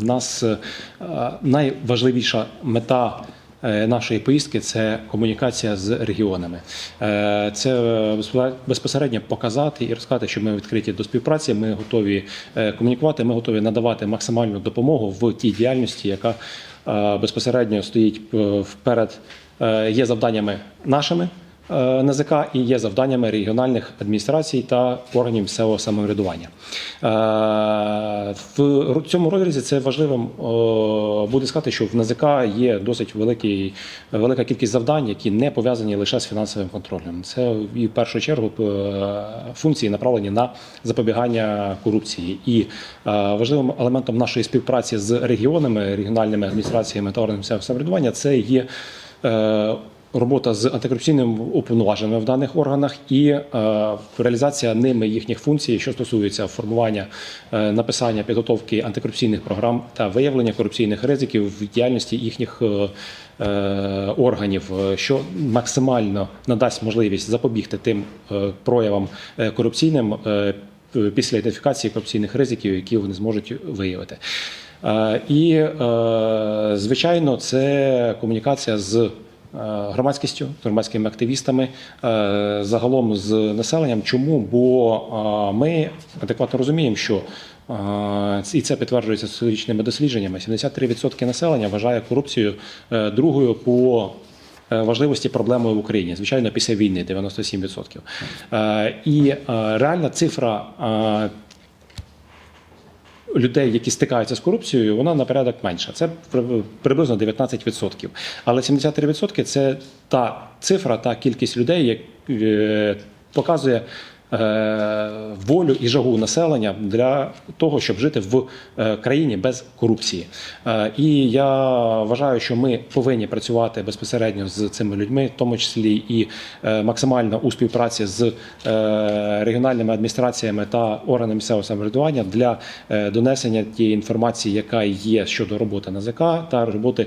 В нас е, найважливіша мета. е, Нашої поїздки це комунікація з регіонами. Е, Це безпосередньо- показати і розказати, що ми відкриті до співпраці. Ми готові комунікувати. Ми готові надавати максимальну допомогу в тій діяльності, яка безпосередньо стоїть вперед, є завданнями нашими. Е, НАЗК і є завданнями регіональних адміністрацій та органів місцевого самоврядування. Е, В цьому розрізі це важливим е, буде сказати, що в НАЗК є досить великий, велика кількість завдань, які не пов'язані лише з фінансовим контролем. Це і в першу чергу функції направлені на запобігання корупції. І важливим елементом нашої співпраці з регіонами, регіональними адміністраціями та органами місцевого самоврядування це є. Робота з антикорупційним уповноваженими в даних органах і е, реалізація ними їхніх функцій, що стосується формування, е, написання, підготовки антикорупційних програм та виявлення корупційних ризиків в діяльності їхніх е, органів, що максимально надасть можливість запобігти тим проявам корупційним після ідентифікації корупційних ризиків, які вони зможуть виявити. І, звичайно, це комунікація з громадськістю, з громадськими активістами, е, загалом з населенням. Чому? Бо е, ми адекватно розуміємо, що е, і це підтверджується соціологічними дослідженнями. 73% населення вважає корупцію е, другою по е, важливості проблемою в Україні. Звичайно, після війни 97%. Е, І е, реальна цифра. Людей, які стикаються з корупцією, вона на порядок менша. Це при- приблизно 19%. Але 73% – це та цифра, та кількість людей, як е, показує. Е, Волю і жагу населення для того, щоб жити в е, країні без корупції. Е, І я вважаю, що ми повинні працювати безпосередньо з цими людьми, в тому числі і максимально у співпраці з регіональними адміністраціями та органами місцевого самоврядування для донесення тієї інформації, яка є щодо роботи НАЗК та роботи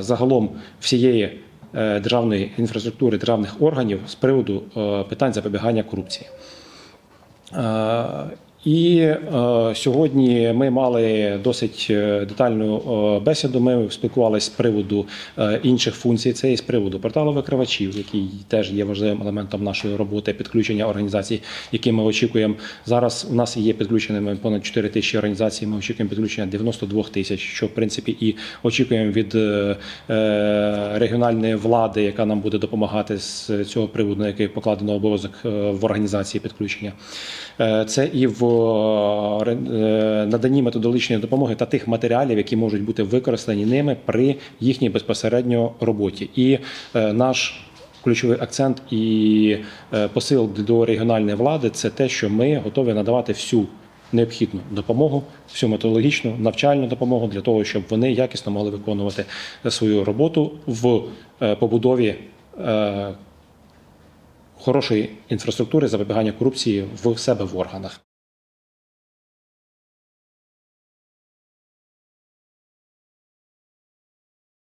загалом всієї державної інфраструктури державних органів з приводу е, питань запобігання корупції. І е, сьогодні ми мали досить е, детальну е, бесіду. Ми спілкувалися з приводу е, інших функцій. Це і з приводу порталу викривачів, який теж є важливим елементом нашої роботи, підключення організацій, які ми очікуємо. Зараз у нас є підключеними понад 4 тисячі організацій. Ми очікуємо підключення 92 тисяч, що в принципі і очікуємо від е, регіональної влади, яка нам буде допомагати з цього приводу, на який покладено обов'язок в організації підключення. Це і в е, е, наданні методологічної допомоги та тих матеріалів, які можуть бути використані ними при їхній безпосередньо роботі. І е, наш ключовий акцент і посил до регіональної влади це те, що ми готові надавати всю необхідну допомогу, всю методологічну навчальну допомогу для того, щоб вони якісно могли виконувати свою роботу в побудові. Хорошої інфраструктури запобігання корупції в себе в органах.